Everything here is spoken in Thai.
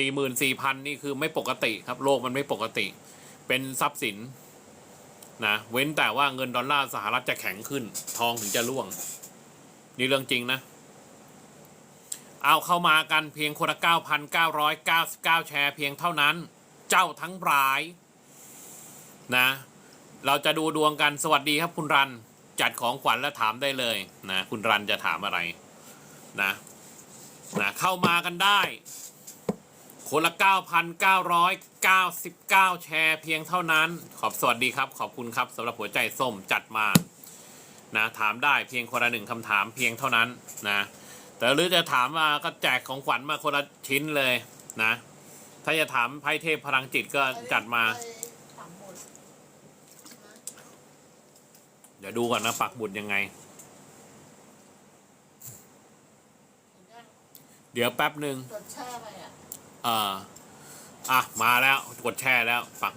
สี่หมื่นสี่พันนี่คือไม่ปกติครับโลกมันไม่ปกติ เป็นทรัพย์สินนะเว้นแต่ว่าเงินดอลลาร์สหรัฐจะแข็งขึ้น ทองถึงจะร่วง นี่เรื่องจริงนะ เอาเข้ามากันเพียงคนละ9,999 แชร์เพียงเท่านั้น เจ้าทั้งหลายนะ เราจะดูดวงกันสวัสดีครับคุณรันจัดของขวัญและถามได้เลยนะคุณรันจะถามอะไรนะนะเข้ามากันได้ คนละ 9,999 แชร์เพียงเท่านั้น ขอบสวัสดีครับ ขอบคุณครับสำหรับหัวใจส้มจัดมานะถามได้เพียงคนละหนึ่งคำถามเพียงเท่านั้นนะแต่หรือจะถามมาก็แจกของขวัญมาคนละชิ้นเลยนะ ถ้าจะถามไพ่เทพพลังจิตก็จัดมา เดี๋ยวดูก่อนนะปักบุญยังไง เดี๋ยวแป๊บหนึ่งจดแช่ไปอะ อ่าอะมาแล้วกดแชร์แล้วปัก